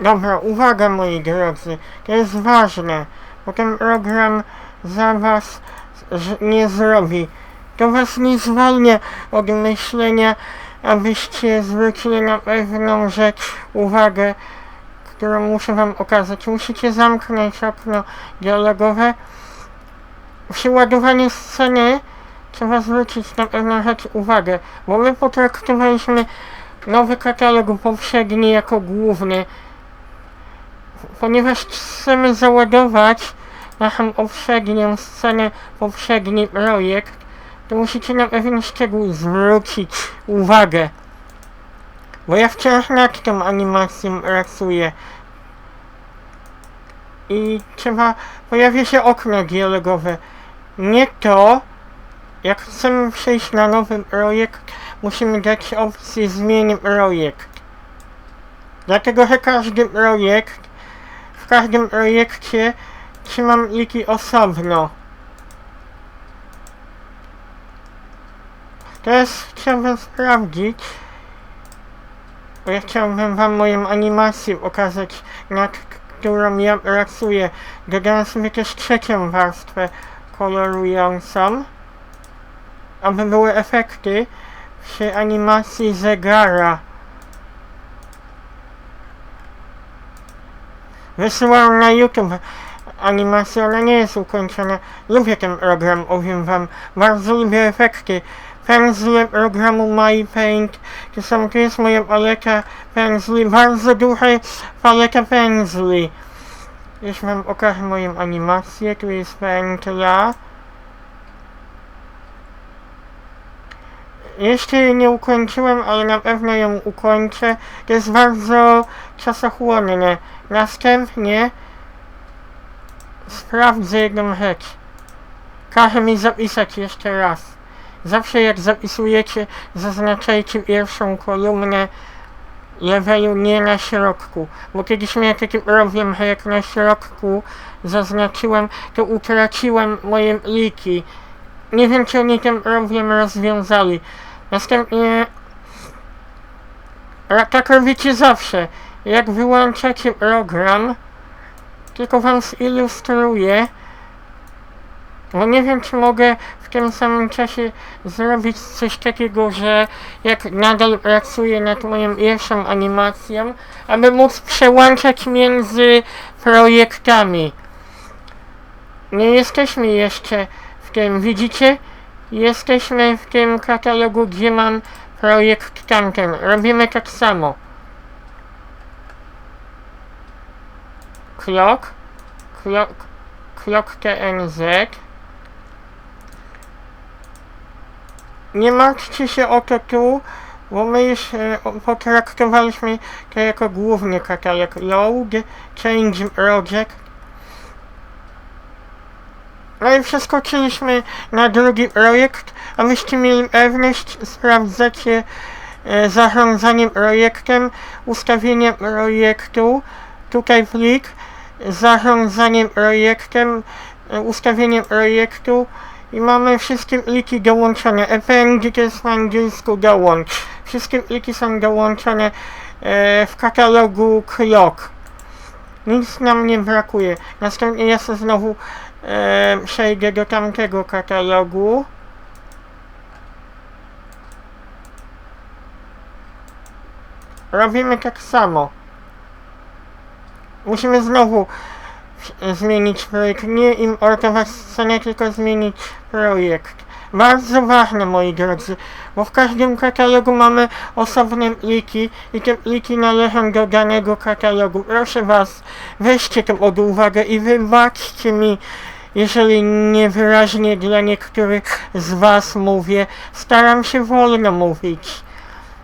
Dobra, uwaga moi drodzy, to jest ważne, bo ten program za was nie zrobi. To was nie zwalnia od myślenia, abyście zwrócili na pewną rzecz uwagę, którą muszę wam okazać. Musicie zamknąć okno dialogowe. Przy ładowaniu sceny trzeba zwrócić na pewną rzecz uwagę, bo my potraktowaliśmy nowy katalog poprzedni jako główny, ponieważ chcemy załadować naszą poprzednią scenę, poprzedni projekt, to musicie na pewien szczegół zwrócić uwagę. Bo ja wciąż nad tą animacją pracuję. I trzeba, pojawia się okno dialogowe. Nie to, jak chcemy przejść na nowy projekt, musimy dać opcję zmień projekt. Dlatego, że każdy projekt, każdym projekcie trzymam pliki osobno. Teraz chciałbym sprawdzić, bo ja chciałbym wam moją animację pokazać, nad którą ja pracuję. Dodałem sobie też trzecią warstwę kolorującą, aby były efekty przy animacji zegara. Wysyłam na YouTube animację, ona nie jest ukończona. Lubię ten program, powiem wam. Bardzo lubię efekty. Pędzle programu MyPaint. To są, to jest moja paleta pędzli. Bardzo duża paleta pędzli. Już wam pokażę moją animację. Tu jest pętla. Jeszcze jej nie ukończyłem, ale na pewno ją ukończę. To jest bardzo czasochłonne. Następnie sprawdzę jedną rzecz. Każe mi zapisać jeszcze raz. Zawsze jak zapisujecie, zaznaczajcie pierwszą kolumnę levelu nie na środku. Bo kiedyś miałem taki problem, że jak na środku zaznaczyłem, to utraciłem moje pliki. Nie wiem, czy oni ten problem rozwiązali. Następnie a tak robicie zawsze. Jak wyłączacie program, tylko wam zilustruję, bo nie wiem, czy mogę w tym samym czasie zrobić coś takiego, że jak nadal pracuję nad moją pierwszą animacją, aby móc przełączać między projektami. Nie jesteśmy jeszcze w tym, widzicie? Jesteśmy w tym katalogu, gdzie mam projekt tamten. Robimy tak samo. Clock, clock, clock TNZ. Nie martwcie się o to tu, bo my już e, potraktowaliśmy to jako główny katalog. Load, Change Project. No i przeskoczyliśmy na drugi projekt, abyście mieli pewność, sprawdzacie e, zarządzanie projektem, ustawienie projektu, tutaj plik, zarządzanie projektem, e, ustawienie projektu i mamy wszystkie pliki dołączone. Append to jest po angielsku dołącz. Wszystkie pliki są dołączone e, w katalogu Clock. Nic nam nie brakuje. Następnie ja sobie znowu przejdę do tamtego katalogu. Robimy tak samo. Musimy znowu zmienić projekt. Nie importować scenę, tylko zmienić projekt. Bardzo ważne, moi drodzy, bo w każdym katalogu mamy osobne pliki i te pliki należą do danego katalogu. Proszę Was, weźcie to pod uwagę i wybaczcie mi, jeżeli niewyraźnie dla niektórych z Was mówię. Staram się wolno mówić.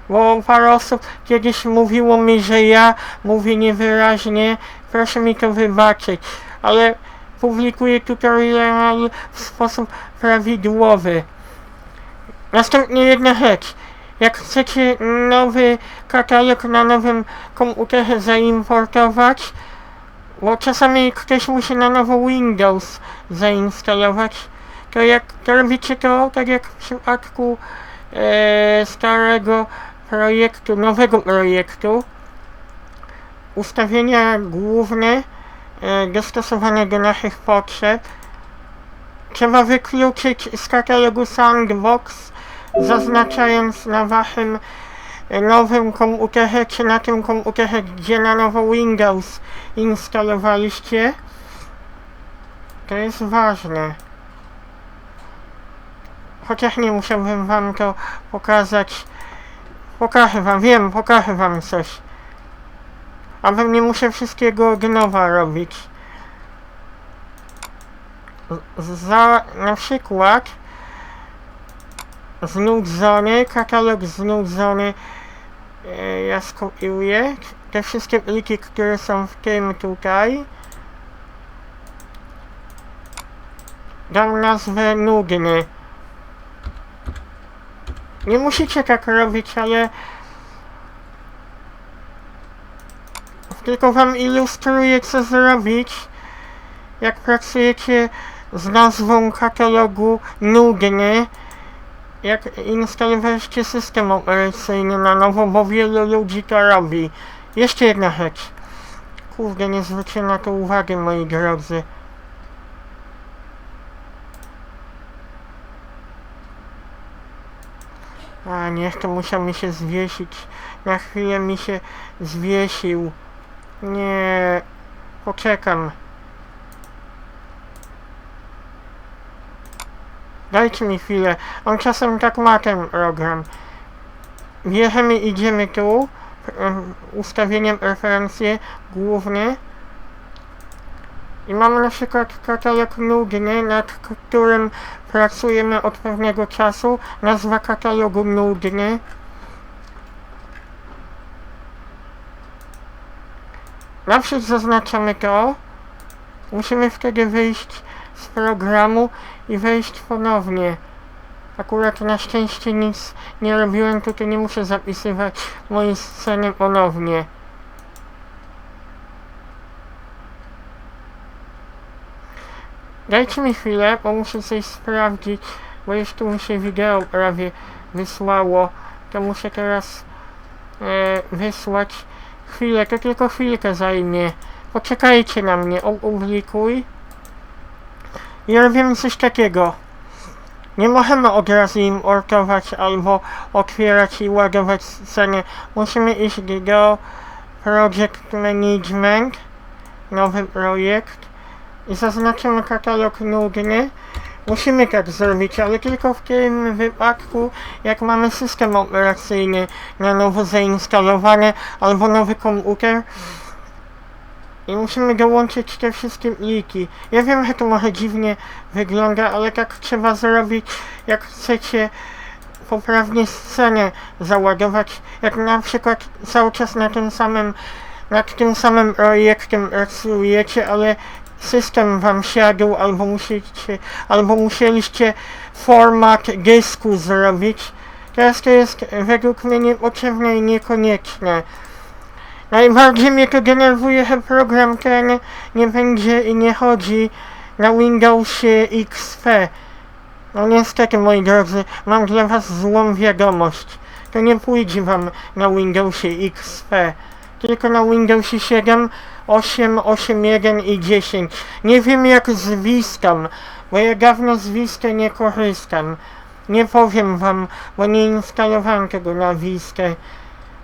Bo parę osób kiedyś mówiło mi, że ja mówię niewyraźnie. Proszę mi to wybaczyć. Ale publikuję tutorial w sposób prawidłowy. Następnie jedna rzecz. Jak chcecie nowy katalog na nowym komputerze zaimportować, bo czasami ktoś musi na nowo Windows zainstalować, to jak to robicie to tak jak w przypadku e, starego projektu, nowego projektu, ustawienia główne dostosowane do naszych potrzeb. Trzeba wykluczyć z katalogu Sandbox, zaznaczając na waszym e, nowym komputerze, czy na tym komputerze, gdzie na nowo Windows instalowaliście. To jest ważne. Chociaż nie musiałbym wam to pokazać. Pokażę wam, wiem, pokażę wam coś. A pewnie muszę wszystkiego od nowa robić. Za, na przykład znudzony, katalog znudzony e, ja skopiuję te wszystkie pliki, które są w tym tutaj dam nazwę nudny nie musicie tak robić, ale tylko wam ilustruję co zrobić jak pracujecie z nazwą katalogu nudny jak instalowaliście system operacyjny na nowo, bo wielu ludzi to robi. Jeszcze jedna rzecz. Kurde, nie zwróciłem na to uwagi, moi drodzy. A niech to musiał mi się zwiesić. Na chwilę mi się zwiesił. Nie. Poczekam. Dajcie mi chwilę. On czasem tak ma ten program. Bierzemy, idziemy tu. em, Ustawieniem preferencje główne. I mamy na przykład katalog nudny, nad którym pracujemy od pewnego czasu. Nazwa katalogu nudny. Naprzód zaznaczamy to. Musimy wtedy wyjść z programu i wejść ponownie. Akurat na szczęście nic nie robiłem, tutaj nie muszę zapisywać mojej sceny ponownie. Dajcie mi chwilę, bo muszę coś sprawdzić, bo już tu mi się wideo prawie wysłało. To muszę teraz e, wysłać. Chwilę, to tylko chwilkę zajmie. Poczekajcie na mnie, opublikuj. I robimy coś takiego. Nie możemy od razu importować albo otwierać i ładować scenę. Musimy iść do Project Management, nowy projekt i zaznaczymy katalog nudny. Musimy tak zrobić, ale tylko w tym wypadku, jak mamy system operacyjny na nowo zainstalowany albo nowy komputer. I musimy dołączyć te wszystkie pliki. Ja wiem, że to może dziwnie wygląda, ale tak trzeba zrobić, jak chcecie poprawnie scenę załadować. Jak na przykład cały czas na tym samym, nad tym samym projektem pracujecie, ale system wam siadł, albo musicie, albo musieliście format dysku zrobić. Teraz to jest według mnie niepotrzebne i niekonieczne. Najbardziej mnie to denerwuje, że program ten nie będzie i nie chodzi na Windowsie XP. No niestety, moi drodzy, mam dla was złą wiadomość. To nie pójdzie wam na Windowsie XP, tylko na Windowsie 7, 8, 8.1 i 10. Nie wiem jak z Vistą, bo ja dawno z Visty nie korzystam. Nie powiem wam, bo nie instalowałem tego na Vistę.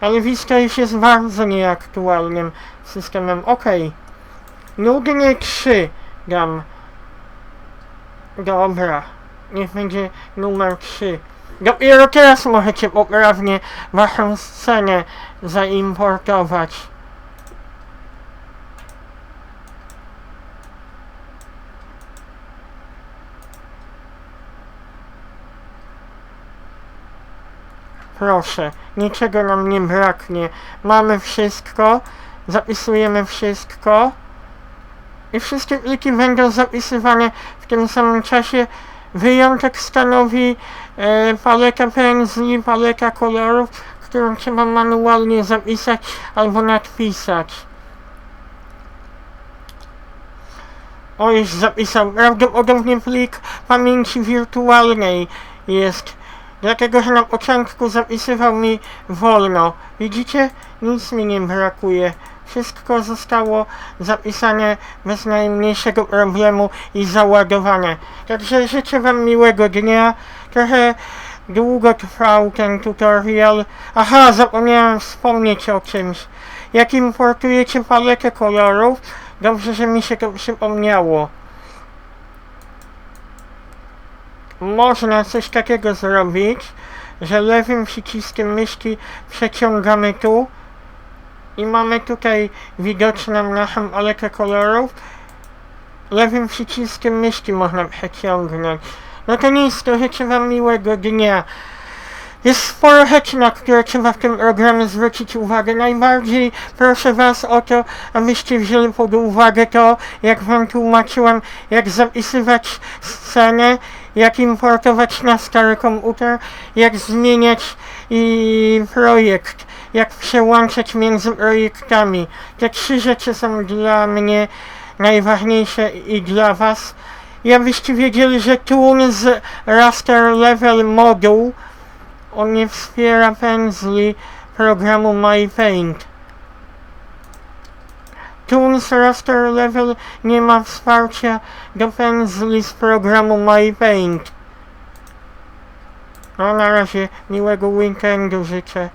Ale Vista już jest bardzo nieaktualnym systemem. Okej. Nudny 3 dam. Dobra. Niech będzie numer 3. Dopiero teraz możecie poprawnie waszą scenę zaimportować. Proszę, niczego nam nie braknie. Mamy wszystko, zapisujemy wszystko i wszystkie pliki będą zapisywane w tym samym czasie. Wyjątek stanowi e, paleta pędzli, paleta kolorów, którą trzeba manualnie zapisać albo nadpisać. O, już zapisał. Prawdopodobnie plik pamięci wirtualnej jest. Dlatego, że na początku zapisywał mi wolno. Widzicie? Nic mi nie brakuje. Wszystko zostało zapisane bez najmniejszego problemu i załadowane. Także życzę Wam miłego dnia. Trochę długo trwał ten tutorial. Aha, zapomniałem wspomnieć o czymś. Jak importujecie paletę kolorów, dobrze, że mi się to przypomniało. Można coś takiego zrobić, że lewym przyciskiem myszki przeciągamy tu i mamy tutaj widoczną naszą paletę kolorów. Lewym przyciskiem myszki można przeciągnąć. No to nic, to życzę Wam miłego dnia. Jest sporo rzeczy, na które trzeba w tym programie zwrócić uwagę. Najbardziej proszę Was o to, abyście wzięli pod uwagę to, jak Wam tłumaczyłem, jak zapisywać scenę, jak importować na stary komputer, jak zmieniać i projekt, jak przełączać między projektami. Te trzy rzeczy są dla mnie najważniejsze i dla Was. I abyście wiedzieli, że Toons Raster Level Moduł on nie wspiera pędzli programu MyPaint. Toons Raster Level nie ma wsparcia do pędzli z programu MyPaint. No na razie miłego weekendu życzę.